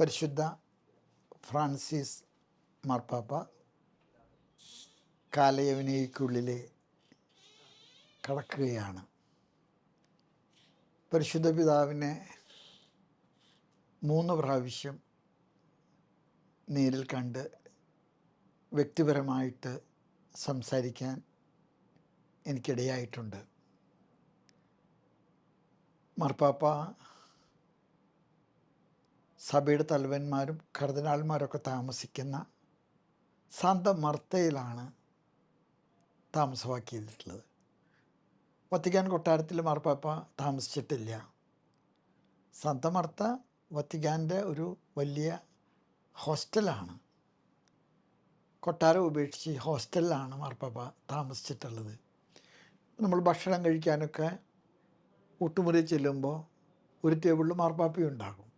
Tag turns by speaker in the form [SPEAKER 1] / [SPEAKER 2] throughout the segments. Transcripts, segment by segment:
[SPEAKER 1] പരിശുദ്ധ ഫ്രാൻസിസ് മാർപ്പാപ്പ കാലയവനിക്കുള്ളിലെ കടക്കുകയാണ്. പരിശുദ്ധ പിതാവിനെ മൂന്ന് പ്രാവശ്യം നേരിൽ കണ്ട് വ്യക്തിപരമായിട്ട് സംസാരിക്കാൻ എനിക്കിടയായിട്ടുണ്ട്. മാർപ്പാപ്പ സഭയുടെ തലവന്മാരും കർദിനാൾമാരൊക്കെ താമസിക്കുന്ന സാന്ത മർത്തയിലാണ് താമസമാക്കിയിട്ടുള്ളത്. വത്തിക്കാൻ കൊട്ടാരത്തിൽ മാർപ്പാപ്പ താമസിച്ചിട്ടില്ല. സാന്ത മർത്ത വത്തിക്കാന്റെ ഒരു വലിയ ഹോസ്റ്റലാണ്. കൊട്ടാരം ഉപേക്ഷിച്ച് ഹോസ്റ്റലിലാണ് മാർപ്പാപ്പ താമസിച്ചിട്ടുള്ളത്. നമ്മൾ ഭക്ഷണം കഴിക്കാനൊക്കെ ഊട്ടുമുറി ചെല്ലുമ്പോൾ ഒരു ടേബിളിൽ മാർപ്പാപ്പയും ഉണ്ടാകും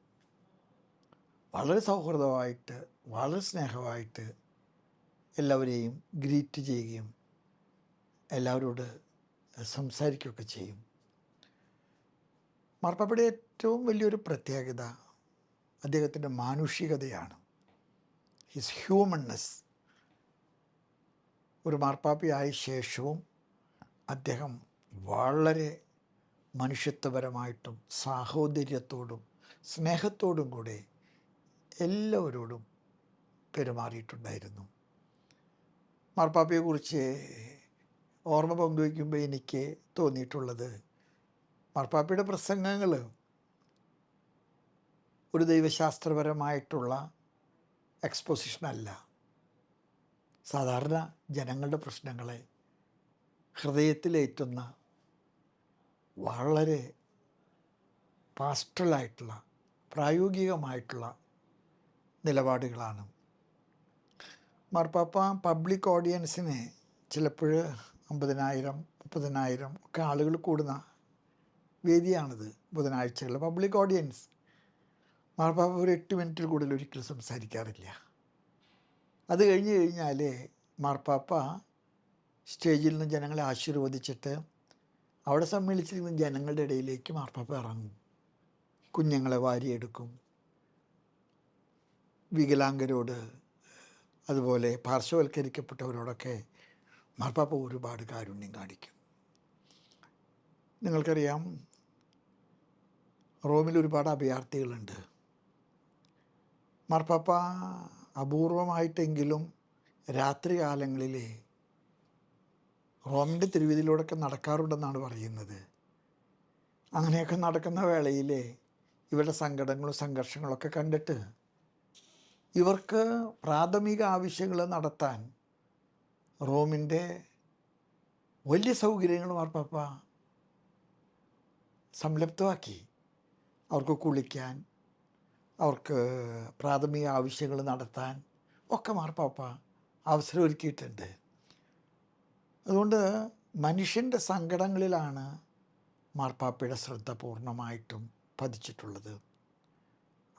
[SPEAKER 1] വളരെ സൗഹൃദമായിട്ട് വളരെ സ്നേഹമായിട്ട് എല്ലാവരെയും ഗ്രീറ്റ് ചെയ്യുകയും എല്ലാവരോട് സംസാരിക്കുകയൊക്കെ ചെയ്യും. മാർപ്പാപ്പയുടെ ഏറ്റവും വലിയൊരു പ്രത്യേകത അദ്ദേഹത്തിന്റെ മാനുഷികതയാണ്. ഹിസ് ഹ്യൂമൺനെസ് ഒരു മാർപ്പാപ്പയായ ശേഷവും അദ്ദേഹം വളരെ മനുഷ്യത്വപരമായിട്ടും സാഹോദര്യത്തോടും സ്നേഹത്തോടും കൂടെ എല്ലാവരോടും പെരുമാറിയിട്ടുണ്ടായിരുന്നു. മാർപ്പാപ്പയെക്കുറിച്ച് ഓർമ്മ പങ്കുവയ്ക്കുമ്പോൾ എനിക്ക് തോന്നിയിട്ടുള്ളത് മാർപ്പാപ്പയുടെ പ്രസംഗങ്ങൾ ഒരു ദൈവശാസ്ത്രപരമായിട്ടുള്ള എക്സ്പോസിഷനല്ല. സാധാരണ ജനങ്ങളുടെ പ്രശ്നങ്ങളെ ഹൃദയത്തിലേറ്റുന്ന വളരെ പാസ്റ്റലായിട്ടുള്ള പ്രായോഗികമായിട്ടുള്ള നിലപാടുകളാണ്. മാർപ്പാപ്പ പബ്ലിക് ഓഡിയൻസിനെ ചിലപ്പോൾ അമ്പതിനായിരം മുപ്പതിനായിരം ഒക്കെ ആളുകൾ കൂടുന്ന വേദിയാണിത് ബുധനാഴ്ചകൾ പബ്ലിക് ഓഡിയൻസ് മാർപ്പാപ്പ ഒരു എട്ട് മിനിറ്റിൽ കൂടുതൽ ഒരിക്കലും സംസാരിക്കാറില്ല. അത് കഴിഞ്ഞ് കഴിഞ്ഞാൽ മാർപ്പാപ്പ സ്റ്റേജിൽ നിന്ന് ജനങ്ങളെ ആശീർവദിച്ചിട്ട് അവിടെ സമ്മേളിച്ചിരിക്കുന്ന ജനങ്ങളുടെ ഇടയിലേക്ക് മാർപ്പാപ്പ ഇറങ്ങും. കുഞ്ഞുങ്ങളെ വാരിയെടുക്കും. വികലാംഗരോട് അതുപോലെ പാർശ്വവൽക്കരിക്കപ്പെട്ടവരോടൊക്കെ മാർപ്പാപ്പ ഒരുപാട് കാരുണ്യം കാണിക്കും. നിങ്ങൾക്കറിയാം റോമിൽ ഒരുപാട് അഭയാർത്ഥികളുണ്ട്. മാർപ്പാപ്പ അപൂർവമായിട്ടെങ്കിലും രാത്രികാലങ്ങളിൽ റോമിന്റെ തിരുവിതിലൂടെയൊക്കെ നടക്കാറുണ്ടെന്നാണ് പറയുന്നത്. അങ്ങനെയൊക്കെ നടക്കുന്ന വേളയിൽ ഇവരുടെ സങ്കടങ്ങളും സംഘർഷങ്ങളൊക്കെ കണ്ടിട്ട് ഇവർക്ക് പ്രാഥമിക ആവശ്യങ്ങൾ നടത്താൻ റോമിന്റെ വലിയ സൗകര്യങ്ങൾ മാർപ്പാപ്പ സംലപ്തമാക്കി അവർക്ക് കുളിക്കാൻ അവർക്ക് പ്രാഥമിക ആവശ്യങ്ങൾ നടത്താൻ ഒക്കെ മാർപ്പാപ്പ അവസരം ഒരുക്കിയിട്ടുണ്ട്. അതുകൊണ്ട് മനുഷ്യന്റെ സങ്കടങ്ങളിലാണ് മാർപ്പാപ്പയുടെ ശ്രദ്ധ പൂർണമായിട്ടും പതിച്ചിട്ടുള്ളത്.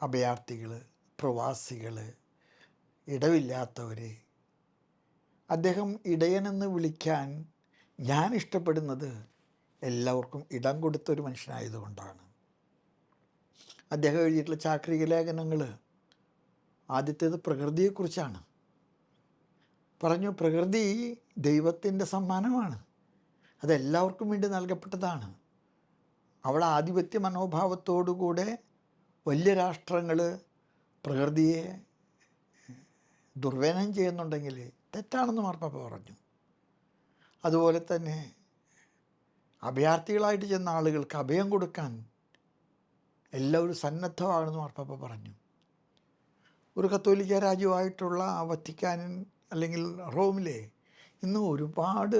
[SPEAKER 1] അഭയാർത്ഥികൾ പ്രവാസികൾ ഇടവില്ലാത്തവർ അദ്ദേഹം ഇടയനെന്ന് വിളിക്കാൻ ഞാൻ ഇഷ്ടപ്പെടുന്നത് എല്ലാവർക്കും ഇടം കൊടുത്തൊരു മനുഷ്യനായതുകൊണ്ടാണ്. അദ്ദേഹം എഴുതിയിട്ടുള്ള ചാക്രിക ലേഖനങ്ങൾ ആദ്യത്തേത് പ്രകൃതിയെക്കുറിച്ചാണ്. പറഞ്ഞു പ്രകൃതി ദൈവത്തിന്റെ സമ്മാനമാണ്. അതെല്ലാവർക്കും വേണ്ടി നൽകപ്പെട്ടതാണ്. അവിടെ ആധിപത്യ മനോഭാവത്തോടുകൂടെ വലിയ രാഷ്ട്രങ്ങൾ പ്രകൃതിയെ ദുർവേനം ചെയ്യുന്നുണ്ടെങ്കിൽ തെറ്റാണെന്ന് മാർപ്പാപ്പ പറഞ്ഞു. അതുപോലെ തന്നെ അഭയാർത്ഥികളായിട്ട് ചെന്ന ആളുകൾക്ക് അഭയം കൊടുക്കാൻ എല്ലാവരും സന്നദ്ധമാണെന്ന് മാർപ്പാപ്പ പറഞ്ഞു. ഒരു കത്തോലിക്ക രാജ്യമായിട്ടുള്ള വത്തിക്കാനൻ അല്ലെങ്കിൽ റോമിലെ ഇന്ന് ഒരുപാട്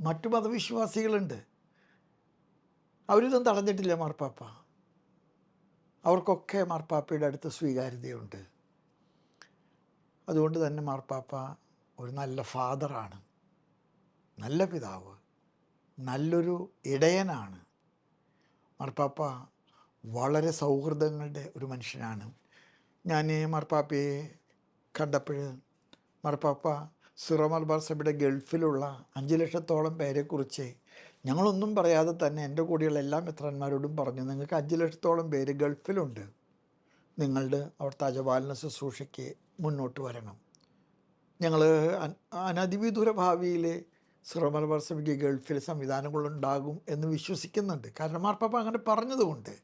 [SPEAKER 1] മറ്റു മതവിശ്വാസികളുണ്ട്. അവരിതൊന്നും തടഞ്ഞിട്ടില്ല മാർപ്പാപ്പ. അവർക്കൊക്കെ മാർപ്പാപ്പയുടെ അടുത്ത് സ്വീകാര്യതയുണ്ട്. അതുകൊണ്ട് തന്നെ മാർപ്പാപ്പ ഒരു നല്ല ഫാദറാണ്. നല്ല പിതാവ്. നല്ലൊരു ഇടയനാണ്. മാർപ്പാപ്പ വളരെ സൗഹൃദങ്ങളുടെ ഒരു മനുഷ്യനാണ്. ഞാൻ മാർപ്പാപ്പയെ കണ്ടപ്പോൾ മാർപ്പാപ്പ സിറോ മലബാർ സഭയുടെ ഗൾഫിലുള്ള അഞ്ച് ലക്ഷത്തോളം പേരെക്കുറിച്ച് ഞങ്ങളൊന്നും പറയാതെ തന്നെ എന്റെ കൂടെയുള്ള എല്ലാ മിത്രന്മാരോടും പറഞ്ഞു നിങ്ങൾക്ക് അഞ്ച് ലക്ഷത്തോളം പേര് ഗൾഫിലുണ്ട്. നിങ്ങളുടെ അവിടുത്തെ അജപാലന ശുശ്രൂഷയ്ക്ക് മുന്നോട്ട് വരണം. ഞങ്ങൾ അനധിവിദൂര ഭാവിയിൽ സിറമലബാർ സഭയ്ക്ക് ഗൾഫിൽ സംവിധാനങ്ങളുണ്ടാകും എന്ന് വിശ്വസിക്കുന്നുണ്ട്. കാരണം മാർപ്പാപ്പ അങ്ങനെ പറഞ്ഞതുകൊണ്ട്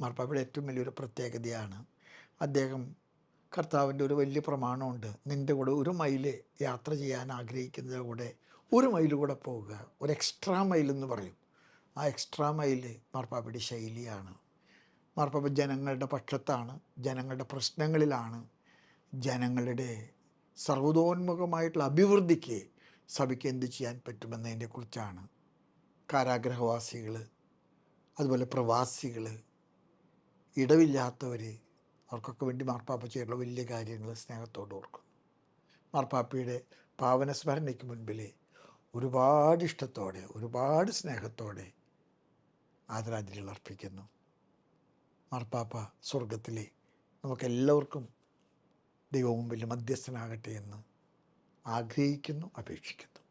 [SPEAKER 1] മാർപ്പാപ്പയുടെ ഏറ്റവും വലിയൊരു പ്രത്യേകതയാണ് അദ്ദേഹം കർത്താവിന്റെ ഒരു വലിയ പ്രമാണമുണ്ട്. നിന്റെ കൂടെ ഒരു മൈൽ യാത്ര ചെയ്യാൻ ആഗ്രഹിക്കുന്നതിന്റെ കൂടെ ഒരു മൈൽ കൂടെ പോവുക. ഒരു എക്സ്ട്രാ മൈൽ എന്ന് പറയും. ആ എക്സ്ട്രാ മൈൽ മാർപ്പാപ്പയുടെ ശൈലിയാണ്. മാർപ്പാപ്പ ജനങ്ങളുടെ പക്ഷത്താണ് ജനങ്ങളുടെ പ്രശ്നങ്ങളിലാണ് ജനങ്ങളുടെ സർവതോന്മുഖമായിട്ടുള്ള അഭിവൃദ്ധിക്ക് സഭയ്ക്ക് എന്ത് ചെയ്യാൻ പറ്റുമെന്നതിനെ കുറിച്ചാണ് കാരാഗ്രഹവാസികൾ അതുപോലെ പ്രവാസികൾ ഇടവില്ലാത്തവർ അവർക്കൊക്കെ വേണ്ടി മാർപ്പാപ്പ ചെയ്തിട്ടുള്ള വലിയ കാര്യങ്ങൾ സ്നേഹത്തോട് ഓർക്കുന്നു മാർപ്പാപ്പയുടെ പാവന സ്മരണയ്ക്ക് മുൻപിൽ ഒരുപാട് ഇഷ്ടത്തോടെ ഒരുപാട് സ്നേഹത്തോടെ ആദരാഞ്ജലികൾ അർപ്പിക്കുന്നു. മാർപ്പാപ്പ സ്വർഗത്തിലെ നമുക്കെല്ലാവർക്കും ദൈവമുമ്പിൽ മധ്യസ്ഥനാകട്ടെ എന്ന് ആഗ്രഹിക്കുന്നു അപേക്ഷിക്കുന്നു.